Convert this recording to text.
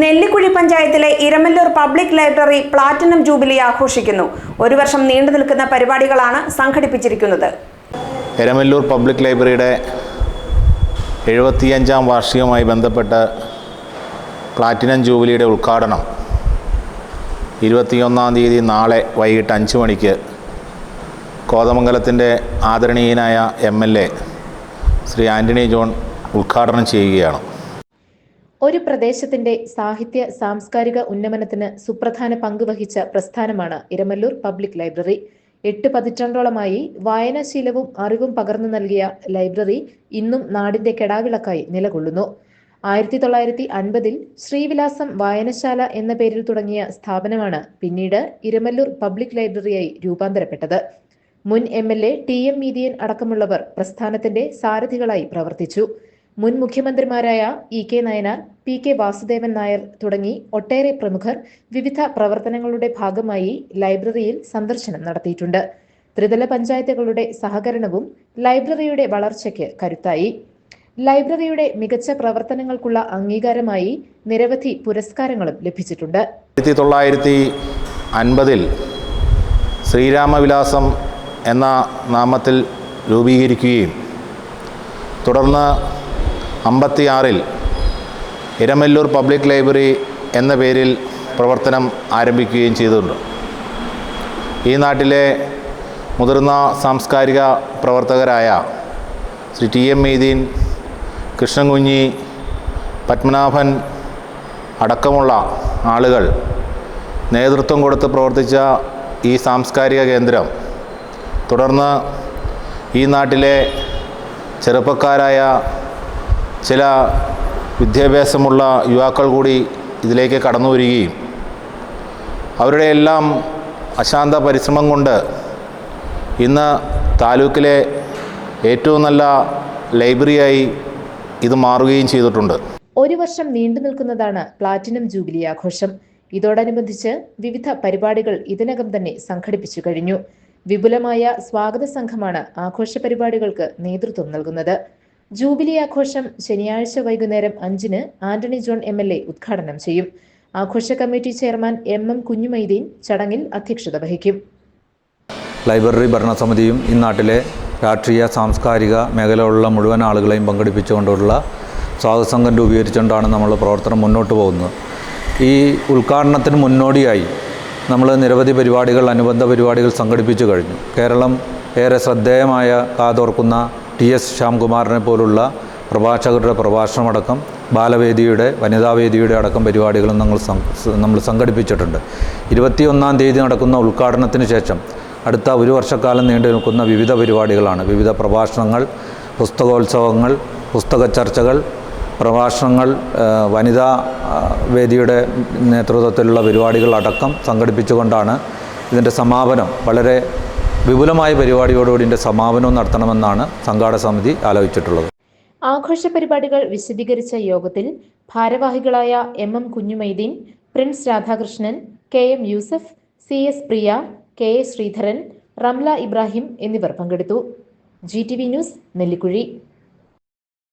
നെല്ലിക്കുഴി പഞ്ചായത്തിലെ Iramallur public library platinum jubilee ആഘോഷിക്കുന്നു. ഒരു വർഷം നീണ്ടു നിൽക്കുന്ന പരിപാടികളാണ് സംഘടിപ്പിച്ചിരിക്കുന്നത്. ഇരമല്ലൂർ പബ്ലിക് ലൈബ്രറിയുടെ എഴുപത്തിയഞ്ചാം വാർഷികവുമായി ബന്ധപ്പെട്ട് പ്ലാറ്റിനം ജൂബിലിയുടെ ഉദ്ഘാടനം ഇരുപത്തിയൊന്നാം തീയതി നാളെ വൈകിട്ട് അഞ്ച് മണിക്ക് കോതമംഗലത്തിന്റെ ആദരണീയനായ M L A Sri Antony John ഉദ്ഘാടനം ചെയ്യുകയാണ്. ഒരു പ്രദേശത്തിന്റെ സാഹിത്യ സാംസ്കാരിക ഉന്നമനത്തിന് സുപ്രധാന പങ്ക് വഹിച്ച പ്രസ്ഥാനമാണ് ഇരമല്ലൂർ പബ്ലിക് ലൈബ്രറി. എട്ട് പതിറ്റാണ്ടോളമായി വായനാശീലവും അറിവും പകർന്നു നൽകിയ ലൈബ്രറി ഇന്നും നാടിന്റെ കെടാവിളക്കായി നിലകൊള്ളുന്നു. ആയിരത്തി തൊള്ളായിരത്തി അൻപതിൽ ശ്രീവിലാസം വായനശാല എന്ന പേരിൽ തുടങ്ങിയ സ്ഥാപനമാണ് പിന്നീട് ഇരമല്ലൂർ പബ്ലിക് ലൈബ്രറിയായി രൂപാന്തരപ്പെട്ടത്. മുൻ M L A T M Meethiyan അടക്കമുള്ളവർ പ്രസ്ഥാനത്തിന്റെ സാരഥികളായി പ്രവർത്തിച്ചു. മുൻ മുഖ്യമന്ത്രിമാരായ E K Nayanar P K Vasudevan Nair തുടങ്ങി ഒട്ടേറെ പ്രമുഖർ വിവിധ പ്രവർത്തനങ്ങളുടെ ഭാഗമായി ലൈബ്രറിയിൽ സന്ദർശനം നടത്തിയിട്ടുണ്ട്. ത്രിതല പഞ്ചായത്തുകളുടെ സഹകരണവും ലൈബ്രറിയുടെ വളർച്ചയ്ക്ക് കരുത്തായി. ലൈബ്രറിയുടെ മികച്ച പ്രവർത്തനങ്ങൾക്കുള്ള അംഗീകാരമായി നിരവധി പുരസ്കാരങ്ങളും ലഭിച്ചിട്ടുണ്ട്. ആയിരത്തി തൊള്ളായിരത്തി അൻപതിൽ ശ്രീരാമവിലാസം എന്ന നാമത്തിൽ രൂപീകരിക്കുകയും തുടർന്ന് അമ്പത്തിയാറിൽ ഇരമല്ലൂർ പബ്ലിക് ലൈബ്രറി എന്ന പേരിൽ പ്രവർത്തനം ആരംഭിക്കുകയും ചെയ്തിട്ടുണ്ട്. ഈ നാട്ടിലെ മുതിർന്ന സാംസ്കാരിക പ്രവർത്തകരായ ശ്രീ ടി എം മീദീൻ കൃഷ്ണൻകുഞ്ഞി പത്മനാഭൻ അടക്കമുള്ള ആളുകൾ നേതൃത്വം കൊടുത്ത് പ്രവർത്തിച്ച ഈ സാംസ്കാരിക കേന്ദ്രം തുടർന്ന് ഈ നാട്ടിലെ ചെറുപ്പക്കാരായ ചില വിദ്യാഭ്യാസമുള്ള യുവാക്കൾ കൂടി ഇതിലേക്ക് കടന്നു വരികയും അവരുടെ എല്ലാം അശാന്ത പരിശ്രമം കൊണ്ട് ഇന്ന് താലൂക്കിലെ ഏറ്റവും നല്ല ലൈബ്രറിയായി ഇത് മാറുകയും ചെയ്തിട്ടുണ്ട്. ഒരു വർഷം നീണ്ടു നിൽക്കുന്നതാണ് പ്ലാറ്റിനം ജൂബിലി ആഘോഷം. ഇതോടനുബന്ധിച്ച് വിവിധ പരിപാടികൾ ഇതിനകം തന്നെ സംഘടിപ്പിച്ചു കഴിഞ്ഞു. വിപുലമായ സ്വാഗത സംഘമാണ് ആഘോഷ പരിപാടികൾക്ക് നേതൃത്വം നൽകുന്നത്. ജൂബിലി ആഘോഷം ശനിയാഴ്ച വൈകുന്നേരം അഞ്ചിന് Antony John M L A ഉദ്ഘാടനം ചെയ്യും. ആഘോഷ committee chairman M M Kunjumaideen ചടങ്ങിൽ അധ്യക്ഷത വഹിക്കും. ലൈബ്രറി ഭരണസമിതിയും ഈ നാട്ടിലെ രാഷ്ട്രീയ സാംസ്കാരിക മേഖലയിലുള്ള മുഴുവൻ ആളുകളെയും പങ്കെടുപ്പിച്ചുകൊണ്ടുള്ള സ്വാഗത സംഘം രൂപീകരിച്ചുകൊണ്ടാണ് നമ്മൾ പ്രവർത്തനം മുന്നോട്ട് പോകുന്നത്. ഈ ഉദ്ഘാടനത്തിന് മുന്നോടിയായി നമ്മൾ നിരവധി പരിപാടികൾ അനുബന്ധ പരിപാടികൾ സംഘടിപ്പിച്ചു കഴിഞ്ഞു. കേരളം ഏറെ ശ്രദ്ധേയമായ കാതോർക്കുന്ന ടി എസ് ശ്യാംകുമാറിനെ പോലുള്ള പ്രഭാഷകരുടെ പ്രഭാഷണമടക്കം ബാലവേദിയുടെ വനിതാവേദിയുടെ അടക്കം പരിപാടികളും നമ്മൾ നമ്മൾ സംഘടിപ്പിച്ചിട്ടുണ്ട്. ഇരുപത്തിയൊന്നാം തീയതി നടക്കുന്ന ഉദ്ഘാടനത്തിന് ശേഷം അടുത്ത ഒരു വർഷക്കാലം നീണ്ടു നിൽക്കുന്ന വിവിധ പരിപാടികളാണ്. വിവിധ പ്രഭാഷണങ്ങൾ പുസ്തകോത്സവങ്ങൾ പുസ്തക ചർച്ചകൾ പ്രഭാഷണങ്ങൾ വനിതാ വേദിയുടെ നേതൃത്വത്തിലുള്ള പരിപാടികളടക്കം സംഘടിപ്പിച്ചുകൊണ്ടാണ് ഇതിന്റെ സമാപനം വളരെ വിപുലമായ പരിപാടിയോടുകൂടി സമാപനവും നടത്തണമെന്നാണ് സംഘാടക സമിതി ആലോചിച്ചിട്ടുള്ളത്. ആഘോഷ പരിപാടികൾ വിശദീകരിച്ച യോഗത്തിൽ ഭാരവാഹികളായ M M Kunjumaideen Prince Radhakrishnan K M Yusuf C S Priya K A Sreedharan Ramla Ibrahim എന്നിവർ പങ്കെടുത്തു. G T V news Nellikuzhi.